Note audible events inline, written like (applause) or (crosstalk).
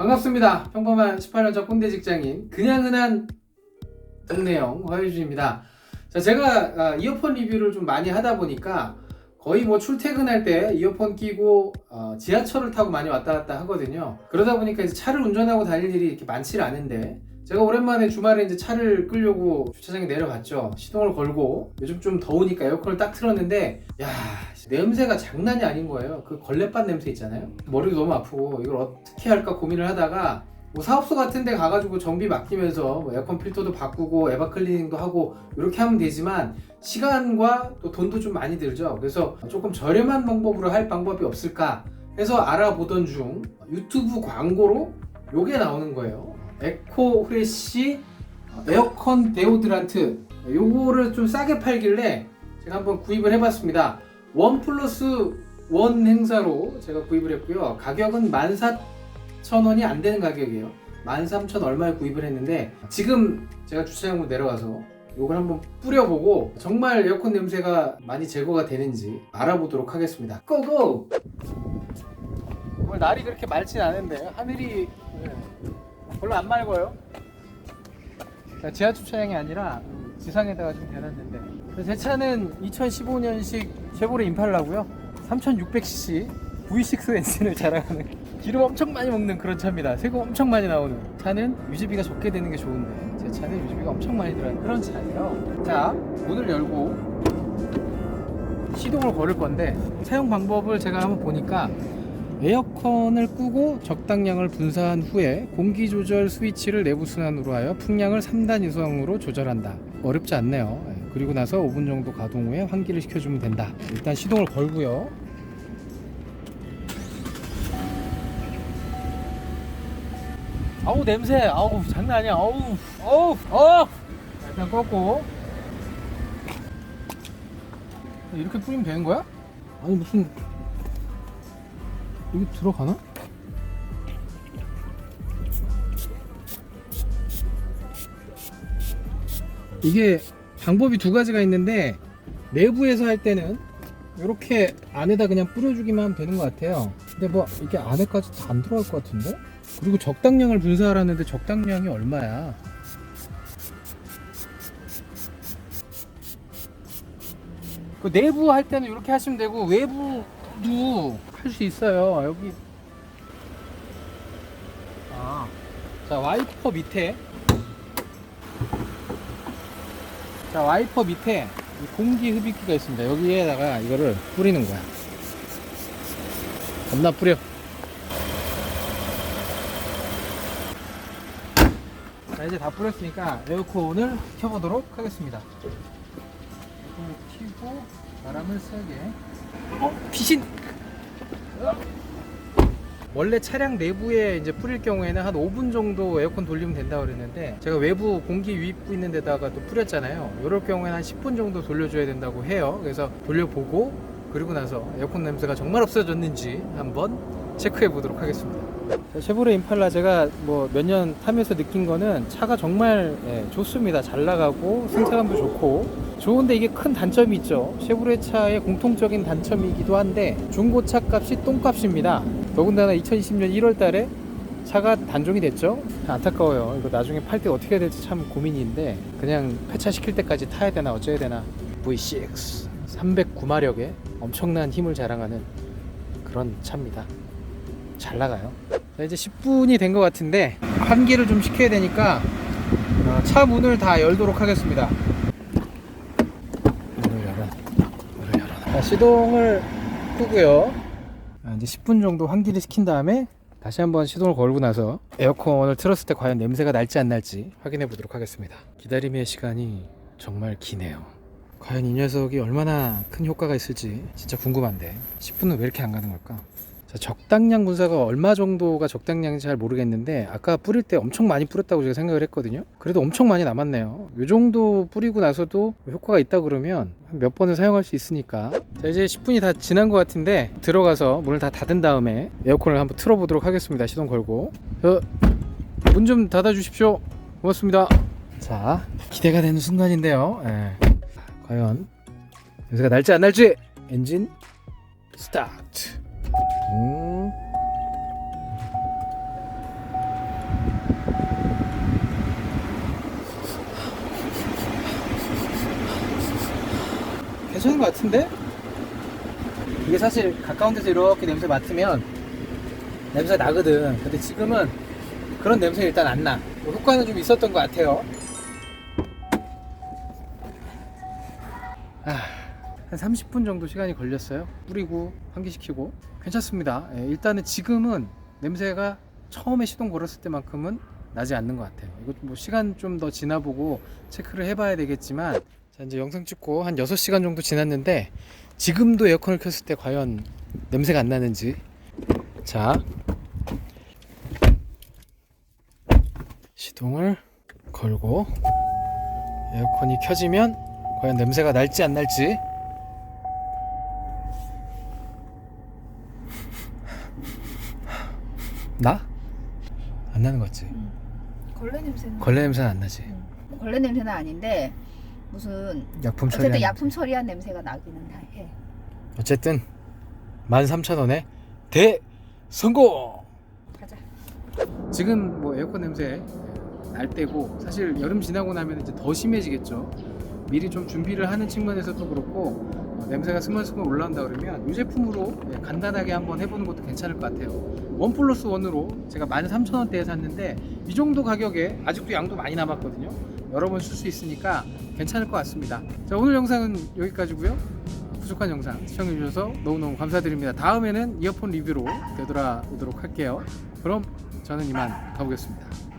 반갑습니다. 평범한 18년차 꼰대 직장인 그냥 흔한 동네형 화유준입니다. 자, 제가 아, 이어폰 리뷰를 좀 많이 하다 보니까 거의 뭐 출퇴근할 때 이어폰 끼고 어, 지하철을 타고 많이 왔다 갔다 하거든요. 그러다 보니까 이제 차를 운전하고 다닐 일이 이렇게 많지 않은데 제가 오랜만에 주말에 이제 차를 끌려고 주차장에 내려갔죠. 시동을 걸고 요즘 좀 더우니까 에어컨을 딱 틀었는데 야 냄새가 장난이 아닌 거예요. 그 걸레밥 냄새 있잖아요. 머리도 너무 아프고 이걸 어떻게 할까 고민을 하다가 뭐 사업소 같은 데 가가지고 정비 맡기면서 뭐 에어컨 필터도 바꾸고 에바 클리닝도 하고 이렇게 하면 되지만 시간과 또 돈도 좀 많이 들죠. 그래서 조금 저렴한 방법으로 할 방법이 없을까 해서 알아보던 중 유튜브 광고로 요게 나오는 거예요. 에코 프레쉬 에어컨 데오드란트 요거를 좀 싸게 팔길래 제가 한번 구입을 해봤습니다. 원 플러스 원 행사로 제가 구입을 했고요. 가격은 14,000원이 안 되는 가격이에요. 13,000 얼마에 구입을 했는데 지금 제가 주차장으로 내려가서 이걸 한번 뿌려보고 정말 에어컨 냄새가 많이 제거가 되는지 알아보도록 하겠습니다. 고고! 오늘 날이 그렇게 맑진 않은데 하늘이 네, 별로 안 맑아요. 자, 지하 주차장이 아니라 지상에다가 좀 대놨는데. 제 차는 2015년식 쉐보레 임팔라고요. 3600cc V6 엔진을 자랑하는 (laughs) 기름 엄청 많이 먹는 그런 차입니다. 세금 엄청 많이 나오는. 차는 유지비가 적게 되는 게 좋은데 제 차는 유지비가 엄청 많이 들어가는 그런 차예요. 자 문을 열고 시동을 걸을 건데 사용 방법을 제가 한번 보니까 에어컨을 끄고 적당량을 분사한 후에 공기 조절 스위치를 내부 순환으로 하여 풍량을 3단 이상으로 조절한다. 어렵지 않네요. 예, 그리고 나서 5분 정도 가동 후에 환기를 시켜주면 된다. 일단 시동을 걸고요. 아우 냄새, 아우 장난 아니야. 아우, 아우, 어. 일단 껐고. 이렇게 뿌리면 되는 거야? 아니 무슨 여기 들어가나? 이게 방법이 두 가지가 있는데 내부에서 할 때는 이렇게 안에다 그냥 뿌려주기만 하면 되는 것 같아요 근데 뭐 이게 안에까지 다 안 들어갈 것 같은데? 그리고 적당량을 분사하라는데 적당량이 얼마야 그 내부 할 때는 이렇게 하시면 되고 외부 도 할 수 있어요. 여기 아, 자 와이퍼 밑에 자 와이퍼 밑에 이 공기 흡입기가 있습니다. 여기에다가 이거를 뿌리는 거야. 겁나 뿌려. 자 이제 다 뿌렸으니까 에어컨을 켜보도록 하겠습니다. 에어컨을 켜고 바람을 세게. 어 귀신. 원래 차량 내부에 이제 뿌릴 경우에는 한 5분 정도 에어컨 돌리면 된다고 그랬는데 제가 외부 공기 유입구 있는 데다가 또 뿌렸잖아요. 이럴 경우에는 한 10분 정도 돌려줘야 된다고 해요. 그래서 돌려보고 그리고 나서 에어컨 냄새가 정말 없어졌는지 한번 체크해 보도록 하겠습니다. 자, 쉐보레 임팔라 제가 뭐 몇 년 타면서 느낀 거는 차가 정말 예, 좋습니다. 잘 나가고 승차감도 좋고 좋은데 이게 큰 단점이 있죠. 쉐보레 차의 공통적인 단점이기도 한데 중고차 값이 똥값입니다. 더군다나 2020년 1월 달에 차가 단종이 됐죠. 안타까워요. 이거 나중에 팔 때 어떻게 해야 될지 참 고민인데 그냥 폐차시킬 때까지 타야 되나 어째야 되나 V6 309마력의 엄청난 힘을 자랑하는 그런 차입니다. 잘 나가요. 자, 이제 10분이 된 것 같은데 환기를 좀 시켜야 되니까 어, 차 문을 다 열도록 하겠습니다. 문을 열어. 문을 열어. 자, 시동을 끄고요. 아, 이제 10분 정도 환기를 시킨 다음에 다시 한번 시동을 걸고 나서 에어컨을 틀었을 때 과연 냄새가 날지 안 날지 확인해 보도록 하겠습니다. 기다림의 시간이 정말 기네요. 과연 이 녀석이 얼마나 큰 효과가 있을지 진짜 궁금한데 10분은 왜 이렇게 안 가는 걸까? 자, 적당량 분사가 얼마 정도가 적당량인지 잘 모르겠는데 아까 뿌릴 때 엄청 많이 뿌렸다고 제가 생각을 했거든요. 그래도 엄청 많이 남았네요. 이 정도 뿌리고 나서도 효과가 있다 그러면 몇 번을 사용할 수 있으니까. 자 이제 10분이 다 지난 것 같은데 들어가서 문을 다 닫은 다음에 에어컨을 한번 틀어 보도록 하겠습니다. 시동 걸고. 문 좀 닫아 주십시오. 고맙습니다. 자 기대가 되는 순간인데요. 예. 과연 냄새가 날지 안 날지? 엔진 스타트. 음. 괜찮은 것 같은데? 이게 사실 가까운 데서 이렇게 냄새 맡으면 냄새 나거든. 근데 지금은 그런 냄새 일단 안나. 뭐 효과는 좀 있었던 것 같아요. 한 30분 정도 시간이 걸렸어요. 뿌리고 환기시키고 괜찮습니다. 예, 일단은 지금은 냄새가 처음에 시동 걸었을 때만큼은 나지 않는 것 같아요. 이거 뭐 시간 좀 더 지나보고 체크를 해봐야 되겠지만 자 이제 영상 찍고 한 6시간 정도 지났는데 지금도 에어컨을 켰을 때 과연 냄새가 안 나는지 자 시동을 걸고 에어컨이 켜지면 과연 냄새가 날지 안 날지 나? 안 나는 것 같지? 걸레 냄새는 걸레 냄새는 안 나지? 음, 걸레 냄새는 아닌데 무슨 약품 어쨌든 처리한 약품 처리한 냄새가 나기는 해. 어쨌든 13,000원에 대 성공! 가자. 지금 뭐 에어컨 냄새 날 때고 사실 여름 지나고 나면 이제 더 심해지겠죠. 미리 좀 준비를 하는 측면에서도 그렇고 어, 냄새가 스멀스멀 올라온다 그러면 이 제품으로 예, 간단하게 한번 해보는 것도 괜찮을 것 같아요. 원 플러스 원으로 제가 13,000원대에 샀는데 이 정도 가격에 아직도 양도 많이 남았거든요. 여러 번 쓸 수 있으니까 괜찮을 것 같습니다. 자 오늘 영상은 여기까지고요. 어, 부족한 영상 시청해 주셔서 너무너무 감사드립니다. 다음에는 이어폰 리뷰로 되돌아오도록 할게요. 그럼 저는 이만 가보겠습니다.